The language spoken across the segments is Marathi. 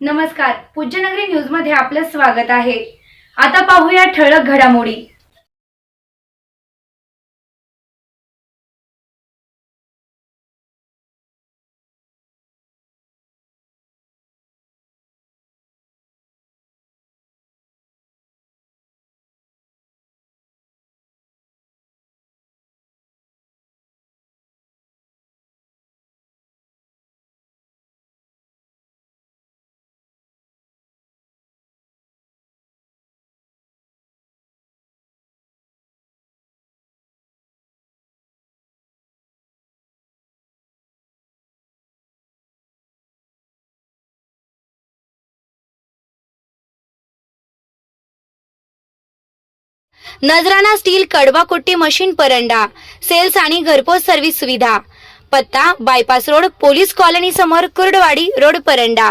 नमस्कार. पूज्यनगरी न्यूजमध्ये आपलं स्वागत आहे. आता पाहूया ठळक घडामोडी. नजराना स्टील कडवा कुट्टी मशीन परंडा सेल्स आणि घरपोच सर्व्हिस सुविधा. पत्ता बायपास रोड पोलीस कॉलनी समोर कुर्डवाडी रोड परंडा.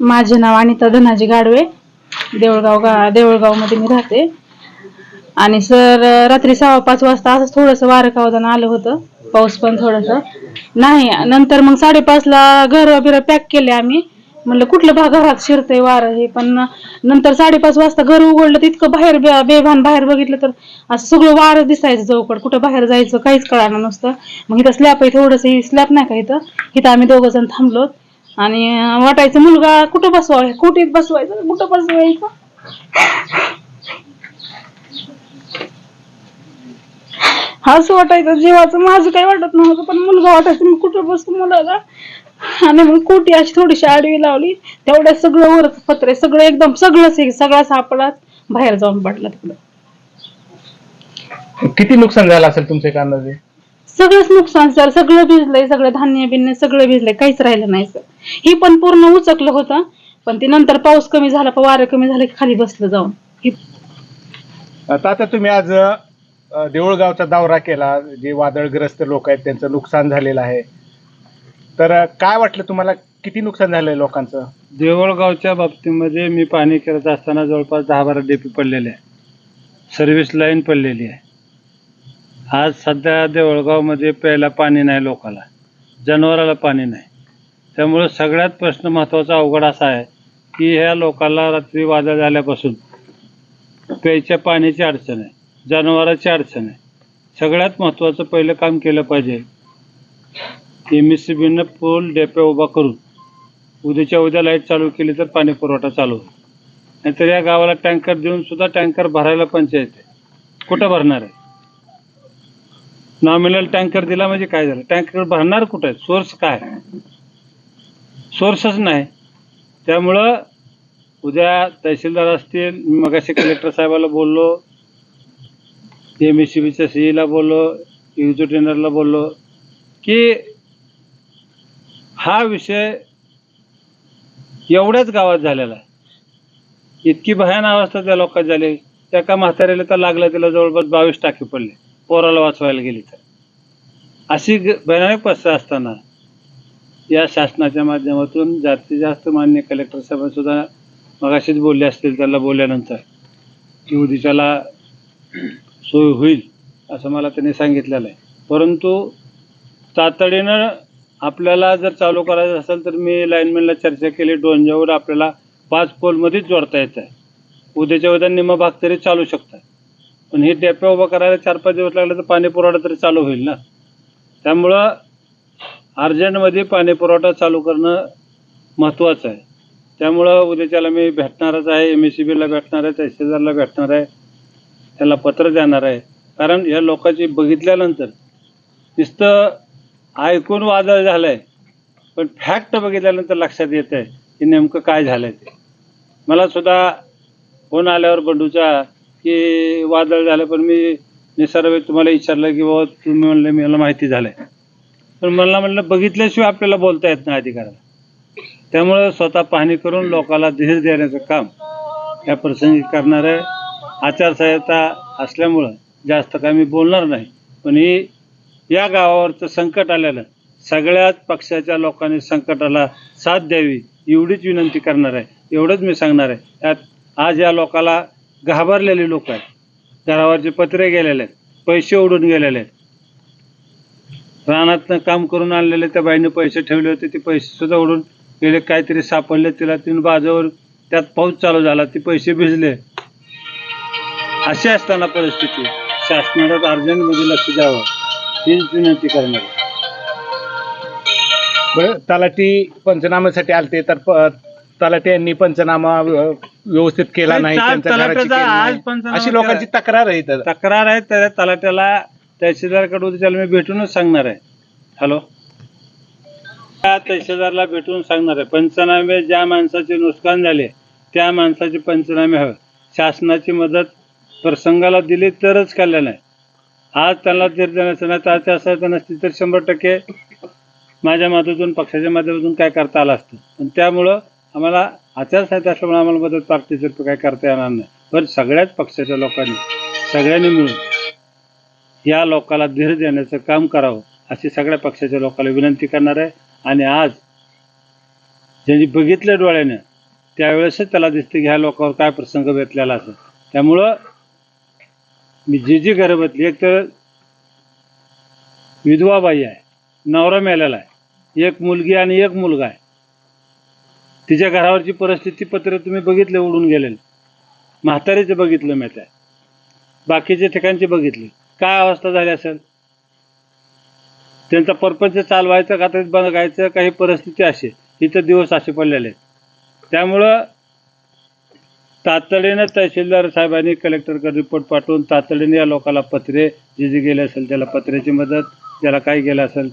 माझे नाव अनिता धनाजी गाडवे. देऊळगाव गा देऊळगावमध्ये मी राहते. आणि सर रात्री सव्वा पाच वाजता असं थोडंसं वारं कावदान आलं होतं. पाऊस पण थोडंसं. नाही नंतर मग साडेपाचला घर बिरं पॅक केले आम्ही. म्हणलं कुठलं भाग घरात शिरतंय वारं हे पण नंतर साडेपाच वाजता घर उघडलं तितकं बाहेर बेभान बाहेर बघितलं तर असं सगळं वारं दिसायचं चौकड कुठं बाहेर जायचं काहीच कळणार नसतं. मग इथं स्लॅप आहे थोडंसं स्लॅप नाही का इथं? इथं आम्ही दोघं जण थांबलो. आणि वाटायचं मुलगा कुठं बसवाय? कुठेच बसवायचं? कुठं बसवायचं? असं वाटायचं जीवाचं माझं काही वाटत नव्हतं पण मुलगा वाटायचं मी कुठं बसतो मुलाला? आणि मग कोटी अशी थोडीशी आडवी लावली. तेवढ्या सगळं वर पत्रे सगळं एकदम सगळंच हे सगळा सापडा बाहेर जाऊन पडला तिकडं. किती नुकसान झालं असेल तुमच्या कांद्याचे सगळंच नुकसान सर सगळं भिजलंय सगळं धान्य बिन्य सगळं भिजलंय काहीच राहिलं नाही सर. ही पण पूर्ण उचकलं होतं पण ते नंतर पाऊस कमी झाला प- वारं कमी झालं की खाली बसलं जाऊन. ही आता आता तुम्ही आज अ, देऊळगावचा दौरा केला जे वादळग्रस्त लोक आहेत त्यांचं नुकसान झालेलं आहे. तर अ, काय वाटलं तुम्हाला किती नुकसान झालंय लोकांचं? देवळगावच्या बाबतीमध्ये मी पाणी करत असताना जवळपास दहा बारा डेपी पडलेले आहे. सर्व्हिस लाईन पडलेली आहे. आज सध्या देवळगावमध्ये प्यायला पाणी नाही लोकाला. जनावराला पाणी नाही. त्यामुळं सगळ्यात प्रश्न महत्त्वाचा अवघड असा आहे की ह्या लोकांना रात्री वादळ झाल्यापासून प्यायच्या पाण्याची अडचण आहे जनावराची अडचण आहे. सगळ्यात महत्त्वाचं पहिलं काम केलं पाहिजे एम एस सी बीनं पूल डेपे उभा करून उद्याच्या उद्या लाइट चालू केली तर पाणी पुरवठा चालू होईल. नाहीतर या गावाला टँकर देऊन सुद्धा टँकर भरायला पंचायत आहे. कुठं भरणार आहे? नॉमिनल टँकर दिला म्हणजे काय झालं? टँकर भरणार कुठं? आहे सोर्स काय? सोर्सच नाही. त्यामुळं उद्या तहसीलदार असतील मी मगाशी कलेक्टर साहेबाला बोललो एम एस सी बीच्या सीईला बोललो एक्झिक्युटिव्हला बोललो की हा विषय एवढ्याच गावात झालेला आहे. इतकी भयान अवस्था त्या लोकांत झाली. त्या एका म्हाताऱ्याला तर लागला तिला जवळपास बावीस टाके पडले. पोराला वाचवायला गेली तर. अशी ग- भयानक परिस्थिती असताना या शासनाच्या माध्यमातून जास्तीत जास्त मान्य कलेक्टर साहेबांसुद्धा मगाशीच बोलले असतील त्याला बोलल्यानंतर की उद्याच्याला सोय होईल असं मला त्यांनी सांगितलेलं आहे. परंतु तातडीनं आपल्याला जर चालू करायचं असेल तर मी लाईनमॅनला चर्चा केली डोंजावर आपल्याला पाच पोलमध्येच जोडता येत आहे उद्याच्या उद्या निम्मा भाग तरी चालू शकतात. पण हे डेप्या उभा करायला चार पाच दिवस लागले तर पाणी पुरवठा तरी चालू होईल ना. त्यामुळं अर्जंटमध्ये पाणी पुरवठा चालू करणं महत्त्वाचं आहे. त्यामुळं उद्याच्याला मी भेटणारच आहे एम एस सी बीला भेटणार आहे तहसीलदारला भेटणार आहे त्याला पत्र देणार आहे. कारण या लोकांची बघितल्यानंतर नुसतं ऐकून वादळ झालं आहे पण फॅक्ट बघितल्यानंतर लक्षात येतं आहे की नेमकं काय झालं आहे ते. मला सुद्धा फोन आल्यावर बंडूचा की वादळ झालं पण मी निसर्ग तुम्हाला विचारलं की बाबा तुम्ही म्हणलं मला माहिती झालं आहे पण मला म्हणलं बघितल्याशिवाय आपल्याला बोलता येत नाही अधिकाराला. त्यामुळं स्वतः पाहणी करून लोकांना धीर देण्याचं काम या प्रसंगी करणार आहे आचारसंहिता असल्यामुळं जास्त काय मी बोलणार नाही. पण ही या गावावरचं संकट आलेलं सगळ्याच पक्षाच्या लोकांनी संकटाला साथ द्यावी एवढीच विनंती करणार आहे. एवढंच मी सांगणार आहे. त्यात आज या लोकाला घाबरलेले लोक आहेत. घरावरचे पत्रे गेलेले आहेत. पैसे उडून गेलेले आहेत. रानातनं काम करून आणलेले त्या बाईने पैसे ठेवले होते. ते पैसे सुद्धा उडून गेले. काहीतरी सापडले. तिला तीन बाजावर त्यात पाऊस चालू झाला. ते पैसे भिजले. अशी असताना परिस्थिती. शासनाला अर्जंटमध्ये लक्ष द्यावं. हीच विनंती करणार तलाठी पंचनाम्यासाठी आलते. तर प- तलाठी यांनी पंचनामा व्य- व्यवस्थित केला नाही नाही, त्यांच्या घराची तलाठ्याचा केली आज नाही. पंचनामा अशी लोकांची तक्रार आहे इथं. तक्रार आहे त्या तलाट्याला तहसीलदारकडे उद्या मी भेटूनच सांगणार आहे. हॅलो? त्या तहसीलदारला भेटून सांगणार आहे. पंचनामे ज्या माणसाचे नुकसान झाले त्या माणसाचे पंचनामे हवे. शासनाची मदत प्रसंगाला दिली तरच कल्याण आहे. आज त्यांना धीर देण्याचं नाही तर आचारसंहिता नसती तर शंभर टक्के माझ्या माध्यमातून पक्षाच्या माध्यमातून काय करता आलं असतं. पण त्यामुळं आम्हाला आचारसंहिता असल्यामुळे आम्हाला मदत पार्टीतर्फे काय करता येणार नाही. पण सगळ्याच पक्षाच्या लोकांनी सगळ्यांनी मिळून या लोकाला धीर देण्याचं काम करावं अशी सगळ्या पक्षाच्या लोकांना विनंती करणार आहे. आणि आज ज्यांनी बघितलं डोळ्यानं त्यावेळेसच त्याला दिसते की ह्या लोकांवर काय प्रसंग भेटलेला असेल. त्यामुळं मी जी जी घरं बसली एक तर विधवा बाई आहे नवरा मेलेला आहे एक मुलगी आणि एक मुलगा आहे. तिच्या घरावरची परिस्थिती पत्र तुम्ही बघितले उडून गेलेले. म्हातारीचं बघितलं मी त्या बाकीचे ठिकाणचे बघितले. काय अवस्था झाली असेल? त्यांचा परपंच चालवायचं का ते बघायचं काही परिस्थिती अशी. इथं दिवस असे पडलेले. आहेत त्यामुळं तातडीनं तहसीलदार साहेबांनी कलेक्टरकडे रिपोर्ट पाठवून तातडीने या लोकांना पत्रे जे जे गेले असेल त्याला पत्र्याची मदत ज्याला काय गेलं असेल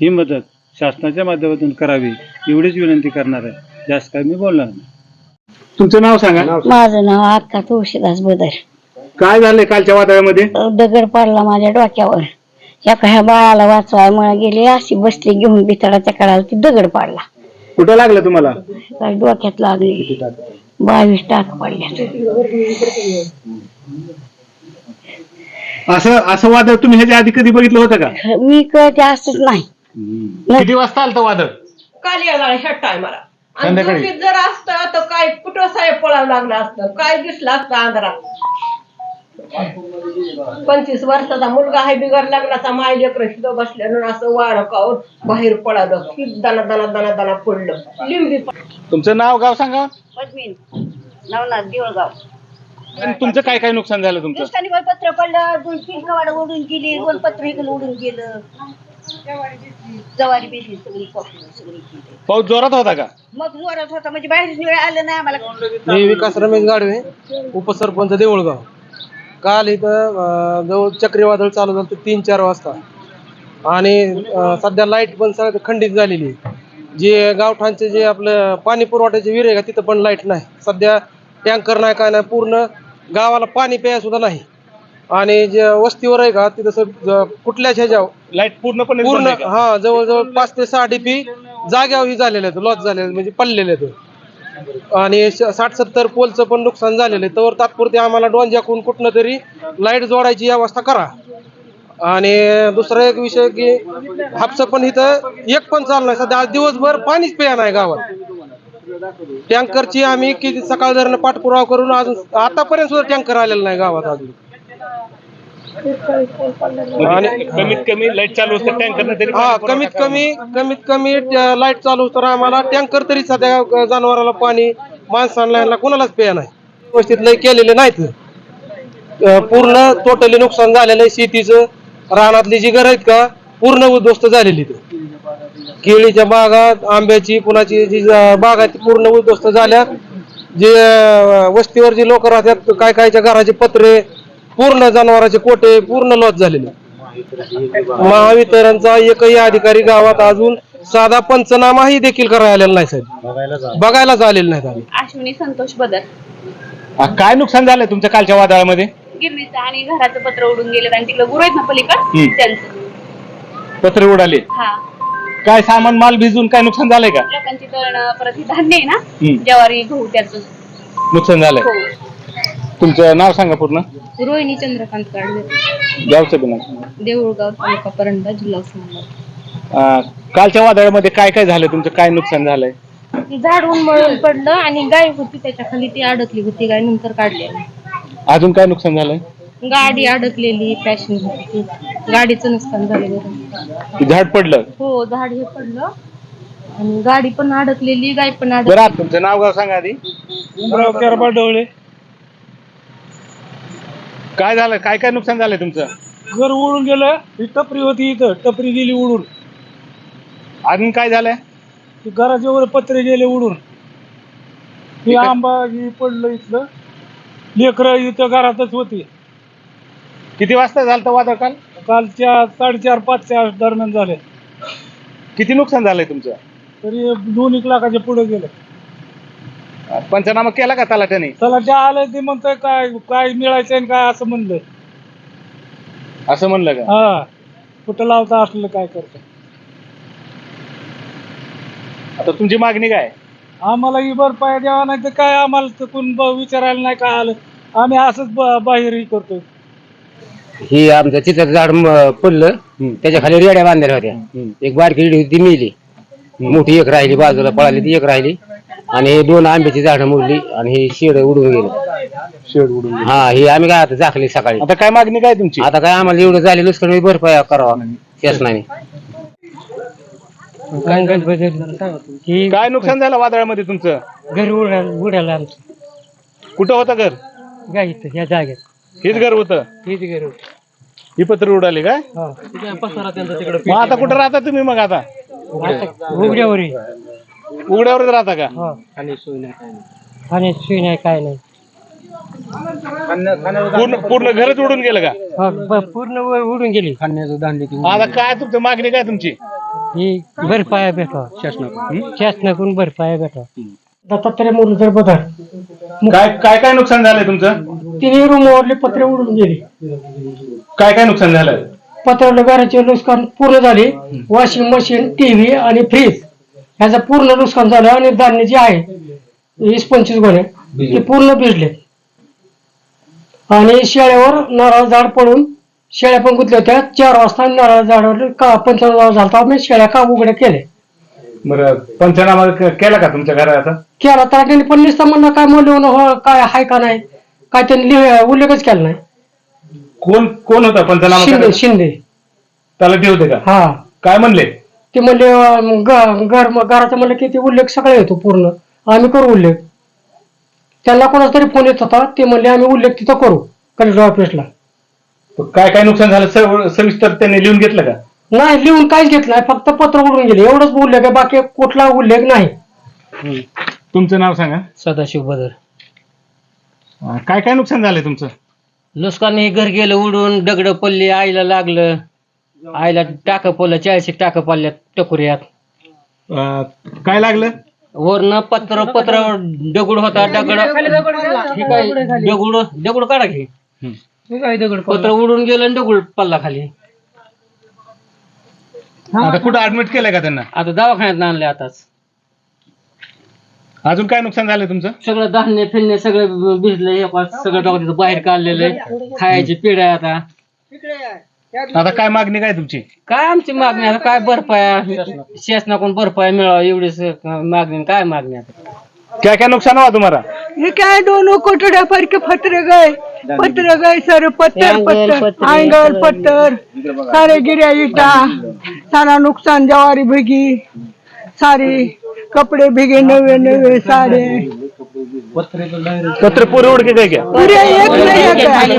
ही मदत शासनाच्या माध्यमातून करावी एवढीच विनंती करणार आहे. जास्त काही मी बोलणार नाही. तुमचं नाव सांगा. माझं नाव अक्का तुळशीदास बदर. काय झालंय कालच्या वादळामध्ये? दगड पडला माझ्या डोक्यावर. एका ह्या बाळाला वाचवाय मला गेली अशी बसली घेऊन बितडाच्या कडाला ती दगड पडला. कुठं लागलं तुम्हाला? काय डोक्यात लागली. बावीस टाक पडल्या असं असं वादळ तुम्ही ह्याच्या आधी कधी बघितलं होतं का? मी कळते असंच नाही. किती वाजता आलं वादळ? काल येणार ह्या टायमाला आणि संध्याकाळी? जर असतं तर काय कुठं साहेब पळावं लागलं असतं? काय दिसलं असतं अंधारात? पंचवीस वर्षाचा मुलगा आहे बिगर लग्नाचा माय लेकर सुद्धा बसल्यानं असं वाळकावर बाहेर पळालं? की दाना दाना दाना दाना पडलं. लिंबी तुमचं नाव गाव सांगा. पद्मीन. नवनाथ देवळगाव. आणि तुमचं काय काय नुकसान झालं तुमचं? पत्र पडलं दोन तीन कवाड उडून गेली दोन पत्र इकडून उडून गेलं. जवारी बेसली सगळी कॉफी सगळी गेली पाऊस जोरात होता का? मग जोरात होता म्हणजे बाहेर वेळ आलं नाही आम्हाला. मी विकास रमेश गाडवे उपसरपंच देऊळगाव. काल इथं अं, जवळ चक्रीवादळ चालू झालं होतं तीन चार वाजता. आणि अं, सध्या लाइट पण सगळं खंडित झालेली आहे. जे गावठाणचे जे आपलं पाणी पुरवठ्याचे विहीर आहे का तिथं पण लाइट नाही. सध्या टँकर नाही काय नाही पूर्ण गावाला पाणी प्यायला सुद्धा नाही. आणि जे वस्तीवर आहे का तिथं कुठल्याच ह्याच्यावर. लाइट पूर्णपणे पूर्ण? हा जवळजवळ पाच ते सहा डीपी जाग्यावर ही झालेले आहेत लॉस झालेले म्हणजे पडलेले आहेत. आणि साठ सत्तर पोलचं पण नुकसान झालेलं आहे. तर तात्पुरते आम्हाला डोंजाकून कुठनं तरी लाइट जोडायची व्यवस्था करा. आणि दुसरा एक विषय की हापसं पण इथं एक पण चालू नाही. सध्या आज दिवसभर पाणीच प्या नाही गावात. टँकरची आम्ही किती सकाळ पाठपुरावा करून अजून आतापर्यंत सुद्धा टँकर आलेला नाही गावात अजून. म्हणजे कमीत कमी लाइट चालू असते टँकरनं तरी हा पाणी कमीत कमी कमीत कमी लाइट चालू तर आम्हाला. टँकर तरी सध्या जनावराला पाणी माणसांना यांना कोणालाच प्याय नाही. व्यवस्थित लय केलेले नाहीत. अं, पूर्ण टोटली नुकसान झालेलं आहे शेतीचं. रानातली जी घर आहेत का पूर्ण उद्ध्वस्त झालेली आहेत. केळीच्या बागात आंब्याची कुणाची जी बाग आहे ती पूर्ण उद्ध्वस्त झाल्या. जे अं, वस्तीवर जी लोक राहतात काय कायच्या घराचे पत्रे पूर्ण जनावरांचे कोटे पूर्ण लॉस झालेले. महावितरणचा एकही अधिकारी गावात अजून साधा पंचनामाही देखील करायला आलेला नाही साहेब. बघायलाच आलेले आम्ही अश्विनी संतोष बदल. काय नुकसान झालंय तुमच्या कालच्या वादळामध्ये? गिरणीचं आणि घराचं पत्र उडून गेलं आणि तिकडे गुरु आहेत ना पलीकड? हम्म. त्यांचं. पत्रे उडाले. हा. काय सामान माल भिजून काय नुकसान झालंय का? लोकांची तळण परत हे धान्य आहे ना? हम्म. ज्वारी गहू त्याचं. नुकसान झालंय. हो. तुमचं नाव सांगा पूर्ण. रोहिणी चंद्रकांत काढले गावचं बी नाव. देऊळगाव तालुका परंडा जिल्हा उस्मानाबाद अं, कालच्या वादळामध्ये काय काय झालं? तुमचं काय नुकसान झालंय? झाड उन्मळून पडलं आणि गाय होती त्याच्याखाली ती अडकली होती गाय नंतर काढली आम्ही. अजून काय नुकसान झालंय? गाडी अडकलेली पॅशन होती ती. गाडीचं नुकसान झालं बरं ते झाड पडलं? हो झाड हे पडलं. आणि गाडी पण अडकलेली गाय पण बरं अडकली आता तुमचं नाव गाव सांगा आधी. डवळे काय झालं? काय काय नुकसान झालंय तुमचं? घर उडून गेलं ही टपरी होती इथं टपरी गेली उडून अजून काय झालंय? ती घराच्या वर पत्रे गेले उडून ही आंबा ही पडलं इथलं. लेकरं इथं घरातच होती. किती वाजता झालं वादळ काल? कालच्या साडेचार पाचच्या दरम्यान झाले. किती नुकसान झालंय तुमचं? तरी दोन एक लाखाच्या पुढे गेलं. पंचनामा केला का तलाट्याने चला ज्या आलं ते म्हणतोय काय काय मिळायचं आणि काय असं म्हणलं. असं म्हणलं का? हा. कुठं लावता असलं काय करतं. आता तुमची मागणी काय? आम्हाला ही भरपाई द्यावा नाही तर काय आम्हाला तर कोण ब- विचारायला नाही काय आलं. आम्ही असंच ब- बाहेरही करतोय. ही आमचं चित्राचं झाड म- पडलं. त्याच्याखाली रेड्या बांधलेल्या होत्या. एक बारकी रेडी होती ती मेली. मोठी एक राहिली बाजूला पळाली ती एक राहिली. आणि हे दोन आंब्याची झाडं मोडली आणि हे शेड उडून गेलं. शेड उडून हा हे आम्ही काय आता झाकली सकाळी. आता काय मागणी काय तुमची? आता काय आम्हाला एवढं झाले नुसतं भरपाई करावा. शासनाने काय नुकसान झालं वादळामध्ये तुमचं? घर उडाला आमचं. कुठं होतं घर? काय इथं या जागेत. हेच घर होतं? हेच घर ही पत्र उडाली काय? मग आता कुठं राहता तुम्ही मग आता? उघड्यावर उघड्यावरच राहता का? आणि सोय नाही काय नाही. पूर्ण पूर्ण घरच उडून गेलं का? हा, ब- पूर्ण वर उडून गेली. खाण्याचं धान्य आता काय तुमचं मागणी काय तुमची? ही भरपाया भेटावा. शासनाकडून. शासनाकडून भरपाया भेटावा. दत्तात्रय मुरलीधर बदर काय काय काय नुकसान झालंय तुमचं? तिन्ही रूमवरले पत्रे उडून गेले. काय काय नुकसान झालंय? पत्रावलं घराचे नुकसान पूर्ण झाले. वॉशिंग मशीन टीव्ही आणि फ्रीज. ह्याचं पूर्ण नुकसान झालं आणि धान्य जे आहे वीस पंचवीस गोणे ते पूर्ण भिजले. आणि शेळ्यावर नारळ झाड पडून शेळ्या पण गुंतल्या होत्या. चार वाजता नारळ झाडावर का पंचनामा झाला आम्ही शेळ्या का उघड्या केल्या बरं पंचनामा केला का तुमच्या घराचा केला तर त्यांनी पण नुसतं म्हणलं काय म्हणलं हो काय हाय का नाही. काय त्यांनी लिह- उल्लेखच केला नाही. कोण कोण होता पंचनामा शिंदे? शिंदे. तलाठी होते का? हा. काय म्हणले? ते म्हणले घर घराचं म्हणलं की ते उल्लेख सगळा येतो पूर्ण. आम्ही करू उल्लेख. त्यांना कोणाचा तरी फोन येत होता ते म्हणले आम्ही उल्लेख तिथं करू कलेक्टर ऑफिसला काय काय नुकसान झालं? सव- सविस्तर त्यांनी लिहून घेतलं का? नाही लिहून काहीच घेतलं नाही फक्त पत्र उडून गेले. एवढंच उल्लेख आहे बाकी कुठला उल्लेख नाही. तुमचं नाव सांगा. सदाशिव बदर. अं, काय काय नुकसान झालंय तुमचं? नुकसान हे घर गेलं उडून दगड पडली आईला लागलं. आईला टाक पडलं चाळीस टाक पडल्यात टकुऱ्यात. अं, काय लागलं? वरनं पत्र पत्र दगड होता दगड. हे काय दगड दगड काढा घे पत्र उडून गेलं आणि दगड पडला खाली. आता कुठं ऍडमिट केलंय का त्यांना? आता दवाखान्यात आणले आताच. अजून काय नुकसान झालंय तुमचं? सगळं धान्य फिरणे सगळं भिजलंय हे सगळं दवाखान्यात बाहेर काढलेलं आहे. खायची पिढ्या आता. आता काय मागणी काय तुमची? काय आमची मागणी? आता काय भरपाया शासनाकडून भरपाया मिळावा एवढीच मागणी काय मागणी आता? काय काय नुकसान हवा तुम्हाला? हे काय दोन कोटड्यासारखे पत्र गए पत्र गए सर पत्तर पत्तर आंगल पत्तर सारे. गिऱ्या इटा. सारा नुकसान जवारी भिगी सारे कपडे भिगे नवे नवे सारे पत्र पुरे उडके काय घ्या? पुरे एक नाही एक आहे.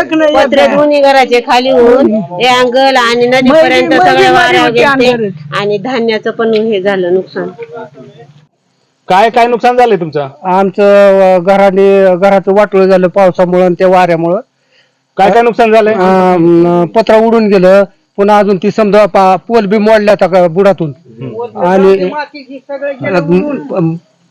एक नाही एक पत्रे आहे. दोन्ही घराचे खाली होऊन हे अंगल आणि नदीपर्यंत सगळ्या मध्ये वाऱ्या. आणि धान्याचं पण हे झालं नुकसान. काय काय नुकसान झालंय तुमचं? आमचं घराने घराचं वाटोळ झालं पावसामुळं आणि त्या वाऱ्यामुळं. काय काय नुकसान झालंय? अं, पत्रा उडून गेलं. पुन्हा अजून ती समजा पा- पोल बी मोडल्या त्या बुडातून. आणि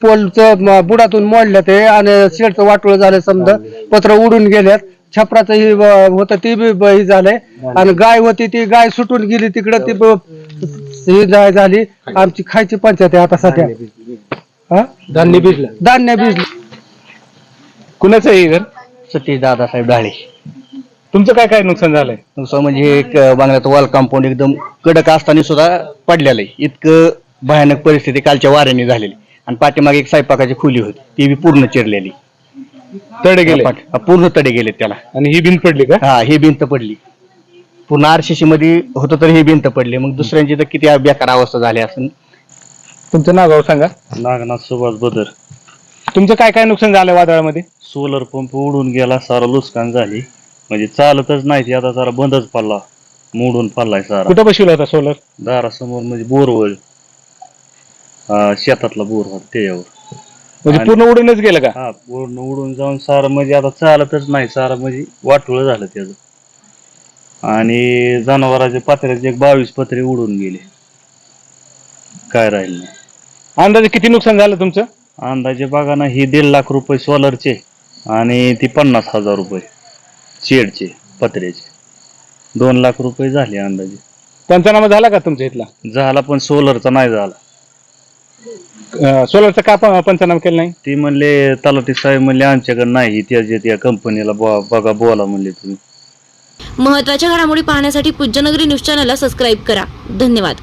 पोलचं बुडातून मोडलं ते आणि शेडचं वाटोळ झालं समजा. पत्र उडून गेल्यात छपराचं ही होतं ती बी झालंय. आणि गाय होती ती गाय सुटून गेली तिकडं ती ही जाय झाली. आमची खायची पंचायत आहे आता सध्या. हा? धान्य भिजलं. धान्य भिजलं. कुणाचं आहे हे घर? सतीश दादासाहेब डाळे तुमचं काय काय नुकसान झालंय? नुसतं म्हणजे एक बांगल्याचं वॉल कंपाऊंड एकदम कडक असताना सुद्धा पडलेलं आहे. इतकं भयानक परिस्थिती कालच्या वाऱ्याने झालेली. आणि पाठीमागे एक स्वयंपाकाची खोली होती. ती बी पूर्ण चिरलेली. तडे गेले? पाठ- हा, पूर्ण तडे गेले त्याला. आणि ही भिंत पडली का? हा ही भिंत पडली. पूर्ण आरसीसी मध्ये होतं तर ही भिंत पडली. मग दुसऱ्यांची तर किती बेकार अवस्था झाली असेल तुमचं नाव गाव सांगा. नागनाथ सुभाष बदर. तुमचं काय काय नुकसान झालंय वादळामध्ये? सोलर पंप उडून गेला सारा नुकसान झाली. म्हणजे चालतच नाही ती आता जरा बंदच पडला. मोडून पडलाय सारा. कुठं बसवला होता सोलर? दारासमोर म्हणजे बोरवळ हा, शेतातला बोर होता त्याच्यावर. म्हणजे पूर्ण उडूनच गेलं का? हा पूर्ण उडून जाऊन सारं म्हणजे आता चालतच नाही सारं म्हणजे वाटोळ झालं त्याचं. आणि जनावरांचे पत्र्याचे एक बावीस पत्रे उडून गेले. काय राहील नाही. अंदाजे किती नुकसान झालं तुमचं? अंदाजे बघा ना ही दीड लाख रुपये सोलरचे आणि ती पन्नास हजार रुपये शेडचे पत्र्याचे. दोन लाख रुपये झाले अंदाजे. पंचनामा झाला का तुमच्या इथला? झाला पण सोलरचा नाही झाला. अं, सोलरचा का प- पंचनामा केला नाही? ती म्हणले तलाठी साहेब म्हणले आमच्याकडे नाही त्या त्या कंपनीला बघा बोला म्हणले तुम्ही. महत्त्वाच्या घडामोडी पाहण्यासाठी पूज्यनगरी न्यूज चॅनलला सबस्क्राईब करा. धन्यवाद.